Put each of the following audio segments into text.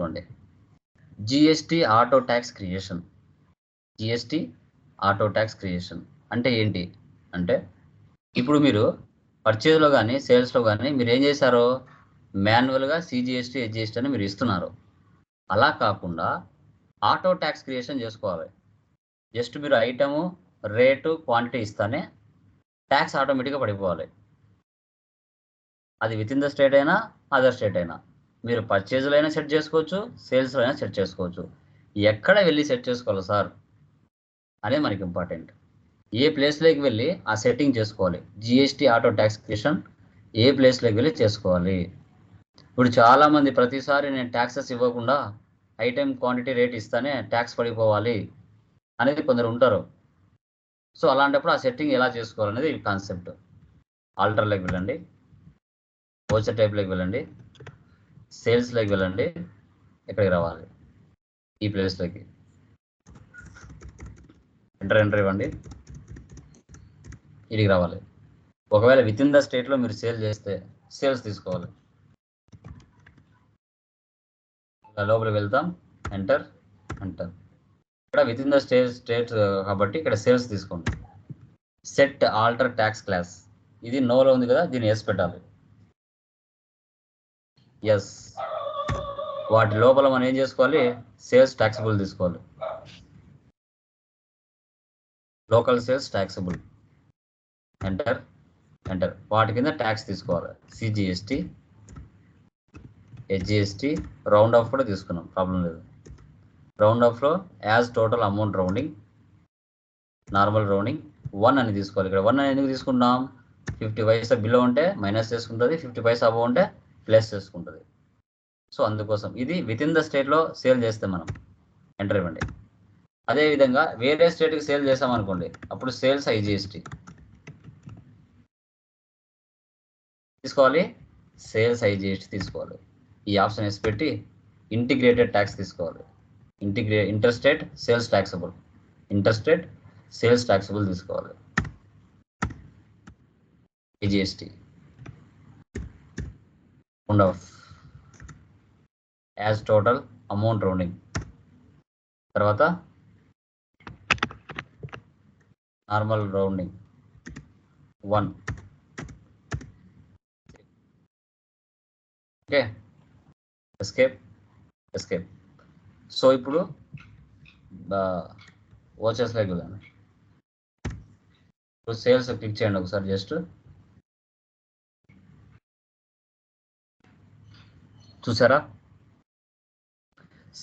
చూడండి. GST auto tax creation GST auto tax creation అంటే ఏంటి? అంటే ఇప్పుడు మీరు పర్చేజ్లో కానీ సేల్స్లో కానీ మీరు ఏం చేశారు? మాన్యువల్గా సిజిఎస్టీ హెచ్జిఎస్టీ అని మీరు ఇస్తున్నారు. అలా కాకుండా ఆటో ట్యాక్స్ క్రియేషన్ చేసుకోవాలి. జస్ట్ మీరు ఐటము రేటు క్వాంటిటీ ఇస్తానే ట్యాక్స్ ఆటోమేటిక్గా పడిపోవాలి. అది విత్ ఇన్ ద స్టేట్ అయినా అదర్ స్టేట్ అయినా. మీరు పర్చేజ్లో అయినా సెట్ చేసుకోవచ్చు సేల్స్లో అయినా సెట్ చేసుకోవచ్చు. ఎక్కడ వెళ్ళి సెట్ చేసుకోవాలి సార్? అనేది మనకి ఇంపార్టెంట్ ఏ ప్లేస్లోకి వెళ్ళి ఆ సెట్టింగ్ చేసుకోవాలి. జిఎస్టీ ఆటో ట్యాక్స్ క్రిషన్ ఏ ప్లేస్లోకి వెళ్ళి చేసుకోవాలి? ఇప్పుడు చాలామంది ప్రతిసారి నేను ట్యాక్సెస్ ఇవ్వకుండా ఐటెం క్వాంటిటీ రేట్ ఇస్తానే ట్యాక్స్ పడిపోవాలి అనేది కొందరు ఉంటారు. సో అలాంటప్పుడు ఆ సెట్టింగ్ ఎలా చేసుకోవాలనేది కాన్సెప్ట్ ఆల్టర్లోకి వెళ్ళండి. ఓచర్ టైప్లోకి వెళ్ళండి. సేల్స్లోకి వెళ్ళండి ఇక్కడికి రావాలి. ఈ ప్లేస్లోకి ఎంటర్ ఎంటర్ ఇవ్వండి. ఇడికి రావాలి. ఒకవేళ విత్ ఇన్ ద స్టేట్లో మీరు సేల్ చేస్తే సేల్స్ తీసుకోవాలి. ఇలా లోపలికి వెళ్తాం ఎంటర్ ఎంటర్. ఇక్కడ with in the state state కాబట్టి ఇక్కడ సేల్స్ తీసుకోండి. Set alter tax class. ఇది నోలో ఉంది కదా దీన్ని ఎస్ పెట్టాలి. ఎస్ వాటి లోపల మనం ఏం చేసుకోవాలి? సేల్స్ ట్యాక్సిబుల్ తీసుకోవాలి. Local sales taxable enter enter వాటి కింద ట్యాక్స్ తీసుకోవాలి. సిజిఎస్టి హెచ్జిఎస్టి రౌండ్ ఆఫ్ కూడా తీసుకున్నాం. ప్రాబ్లం లేదు. రౌండ్ ఆఫ్లో as total amount rounding normal rounding one అని తీసుకోవాలి. ఇక్కడ వన్ అని ఎందుకు తీసుకున్నాం ఫిఫ్టీ పైసా బిలో ఉంటే మైనస్ చేసుకుంటుంది. ఫిఫ్టీ పైసా అబో ఉంటే ప్లేస్ చేసుకుంటుంది. సో అందుకోసం ఇది విత్ ఇన్ ద స్టేట్లో సేల్ చేస్తే మనం ఎంటర్ ఇవ్వండి. అదేవిధంగా వేరే స్టేట్కి సేల్ చేసామనుకోండి అప్పుడు సేల్స్ ఐజిఎస్టీ తీసుకోవాలి సేల్స్ ఐజిఎస్టీ తీసుకోవాలి. ఈ ఆప్షన్ వేసి పెట్టి ఇంటిగ్రేటెడ్ ట్యాక్స్ తీసుకోవాలి. ఇంటిగ్రే interstate sales taxable interstate sales taxable తీసుకోవాలి. IGST round as total amount rounding తర్వాత normal rounding one okay escape escape so ఇప్పుడు ఓచర్స్లోకి వెళ్ళండి ఇప్పుడు సేల్స్ క్లిక్ చేయండి ఒకసారి జస్ట్ చూసారా?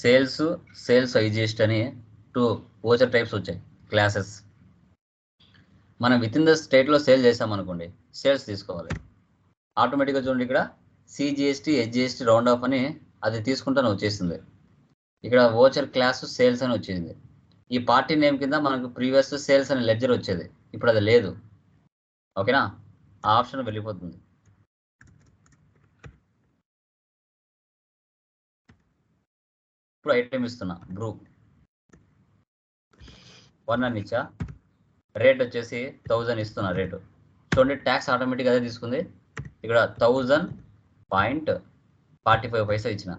సేల్స్ సేల్స్ హైజెస్ట్ అని టూ ఓచర్ టైప్స్ వచ్చాయి క్లాసెస్. మనం విత్ ఇన్ ద స్టేట్లో సేల్ చేసామనుకోండి సేల్స్ తీసుకోవాలి. ఆటోమేటిక్గా చూడండి ఇక్కడ సిజిఎస్టీ హెచ్జిఎస్టీ రౌండ్ ఆఫ్ అని అది తీసుకుంటానే వచ్చేసింది. ఇక్కడ ఓచర్ క్లాస్ సేల్స్ అని వచ్చింది ఈ పార్టీ నేమ్ కింద మనకు ప్రీవియస్ సేల్స్ అనే లెడ్జర్ వచ్చేది. ఇప్పుడు అది లేదు. ఓకేనా? ఆ ఆప్షన్ వెళ్ళిపోతుంది. ఇప్పుడు ఐటమ్ ఇస్తున్నా. బ్రూ వన్ అని ఇచ్చా. రేట్ వచ్చేసి థౌజండ్ ఇస్తున్నా రేటు చూడండి ట్యాక్స్ ఆటోమేటిక్ అదే తీసుకుంది. ఇక్కడ thousand point forty five paisa ఇచ్చిన.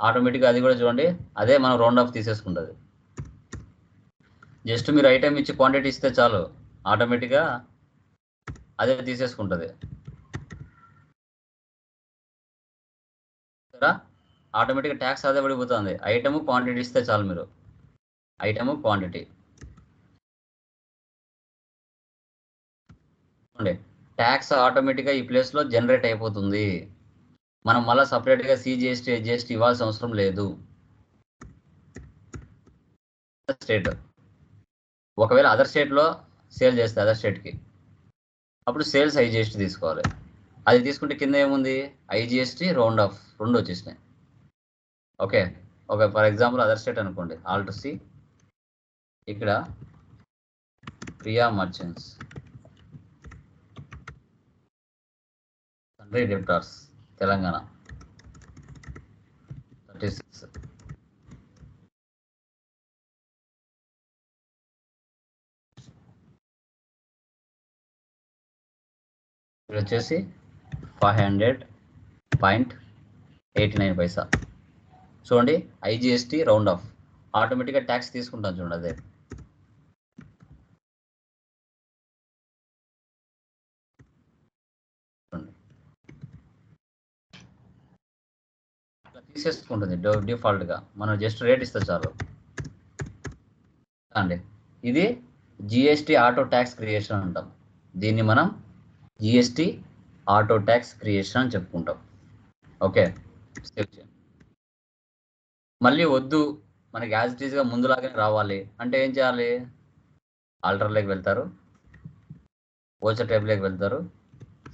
ఆటోమేటిక్గా అది కూడా చూడండి. అదే మనం రౌండ్ ఆఫ్ తీసేసుకుంటుంది. జస్ట్ మీరు ఐటమ్ ఇచ్చి క్వాంటిటీ ఇస్తే చాలు. ఆటోమేటిక్గా అదే తీసేసుకుంటుంది. ఆటోమేటిక్గా ట్యాక్స్ అదే పడిపోతుంది. ఐటమ్ క్వాంటిటీ ఇస్తే చాలు మీరు. ఐటమ్ క్వాంటిటీ చూడండి ట్యాక్స్ ఆటోమేటిక్గా ఈ ప్లేస్లో జనరేట్ అయిపోతుంది. మనం మళ్ళీ సపరేట్గా సిజిఎస్టీ జిఎస్టీ ఇవ్వాల్సిన అవసరం లేదు. స్టేట్ ఒకవేళ అదర్ స్టేట్లో సేల్ చేస్తే అదర్ స్టేట్కి అప్పుడు సేల్స్ ఐజిఎస్టీ తీసుకోవాలి. అది తీసుకుంటే కింద ఏముంది? ఐజిఎస్టీ రౌండ్ ఆఫ్ రెండు వచ్చేసినాయి. Okay. Okay for example other state అనుకోండి. Alt C. ఇక్కడ ప్రియా మర్చెంట్స్. తండ్రి డెప్టార్స్ తెలంగాణ. Thirty six. ఇది వచ్చేసి five hundred point eighty nine paisa. చూడండి ఐజిఎస్టీ రౌండ్ ఆఫ్ ఆటోమేటిక్గా ట్యాక్స్ తీసుకుంటాం చూడండి అదే. తీసేసుకుంటుంది డిఫాల్ట్గా. మనం జస్ట్ రేట్ ఇస్తే చాలు. అండి. ఇది జిఎస్టీ ఆటో ట్యాక్స్ క్రియేషన్ అంటాం. దీన్ని మనం జిఎస్టీ ఆటో ట్యాక్స్ క్రియేషన్ అని చెప్పుకుంటాం. ఓకే. సేవ్ మళ్ళీ వద్దు. మనకి యాజ్ ఇట్ ఈస్గా ముందులాగానే రావాలి. అంటే ఏం చేయాలి? ఆల్టర్లోకి వెళ్తారు. ఓచర్ టైప్లోకి వెళ్తారు.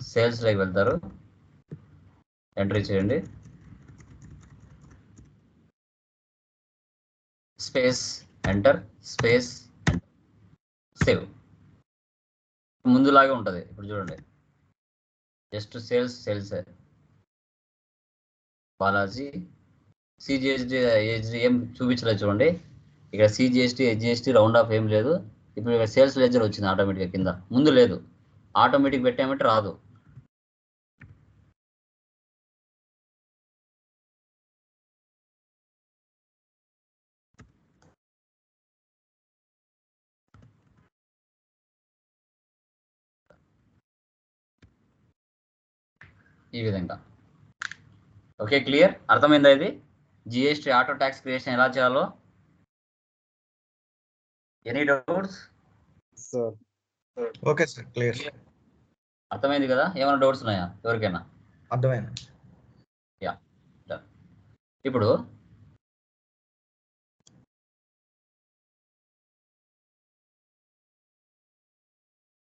సేల్స్లోకి వెళ్తారు. ఎంట్రీ చేయండి. స్పేస్ ఎంటర్ స్పేస్ సేవ్ ముందులాగే ఉంటుంది. ఇప్పుడు చూడండి. Just sales sales Balaji CGST HD ఏం చూపించలేదు చూడండి. ఇక్కడ సిజిఎస్టీ హెచ్జిఎస్టీ రౌండ్ ఆఫ్ ఏం లేదు. ఇప్పుడు ఇక్కడ సేల్స్ లెజర్ వచ్చింది ఆటోమేటిక్గా కింద. ముందు లేదు. ఆటోమేటిక్ పెట్టామంటే రాదు. ఈ విధంగా. ఓకే క్లియర్ అర్థమైందా ఇది? జిఎస్టీ ఆటో ట్యాక్స్ క్రియేషన్ ఎలా చేయాలో? Any doubts okay sir clear అర్థమైంది కదా? ఏమైనా డౌట్స్ ఉన్నాయా? ఎవరికైనా? అర్థమైంది. ఇప్పుడు